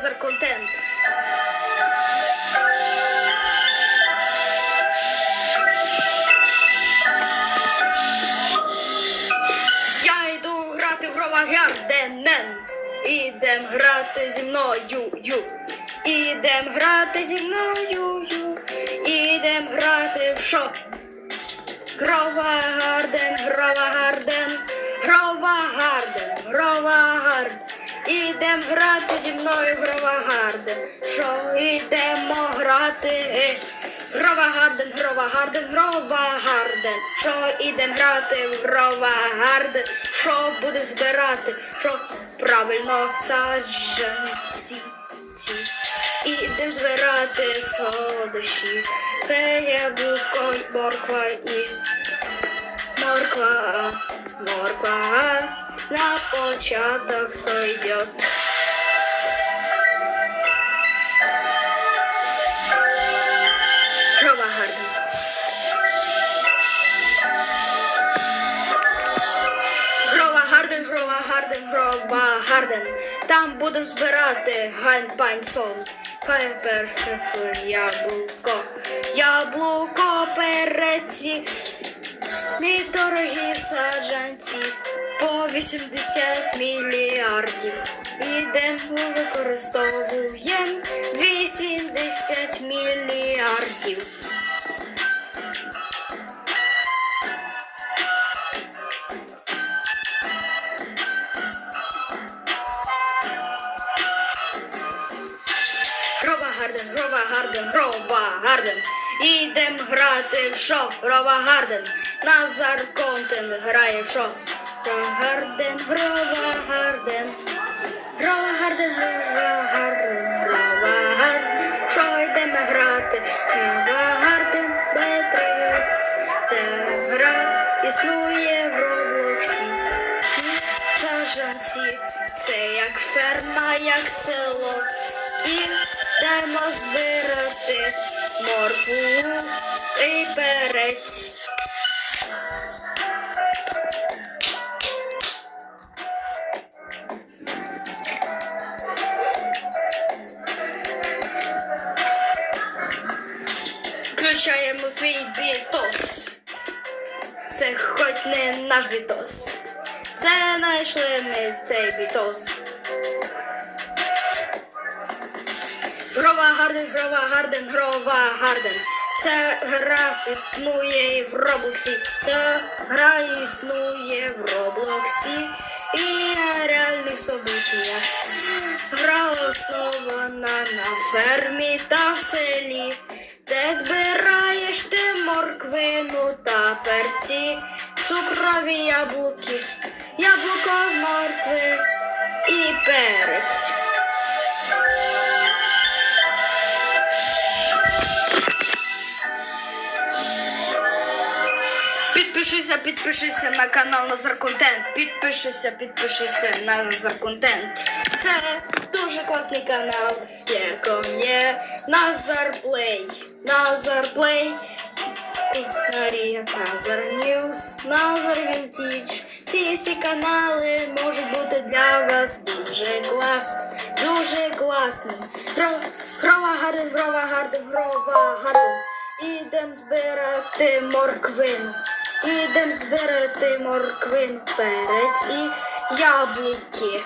каналі Контент. Я йду грати в Ровагарденен. Ідем грати зі мною. ю. Ідем грати зі мною. ю. Ідем грати в що? Грова Гарден, Грова Ідем грати зі мною Грова Гарден. Що ідемо грати? Грова Гарден, Грова Гарден, Грова Гарден. Що ідем грати в Грова Гарден? Що будемо збирати? Що правильно саджанці? ці. Ідем збирати солодощі. Це яблуко, морква і морква, морква початок сойдет. Гарна. Грова Гарден, Грова Гарден, Грова Гарден. Там будемо збирати гань пань сон. Пепер, яблуко, яблуко, переці. 180 мільярдів. Ідемо використовуємо 80 мільярдів. Роба Гарден, роба Гарден, роба Гарден. Ідем грати в шо, роба Гарден. Назар Контент грає в шо. Грова Гарден, Грова Гарден. Грова Гарден, Грова Гарден, Грова Гарден. Що йдемо грати? Грова Гарден, Бетріс. Ця гра існує в Роблоксі. Саджанці, це як ферма, як село. Включаємо свій бітос. Це хоч не наш бітос. Це знайшли ми цей бітос. Грова Гарден, Грова Гарден, Грова Гарден. Ця гра існує в Роблоксі. Ця гра існує в Роблоксі і на реальних событиях. Гра основана на фермі та в селі, де збираєш ти морквину та перці, цукрові яблуки, яблуко моркви і перець. Підпишися, підпишися на канал Назар Контент. Підпишися, підпишися на Назар Контент. Це дуже класний канал, яком є Назар Плей. Назар Плей. Марія, Назар Ньюс, Назар Вінтіч. Всі канали можуть бути для вас дуже класні. Дуже класні. Гро- Грова Гарден, Грова Гарден, Грова Гарден. Ідем збирати морквину. Ідем збирати морквин, перець і яблуки.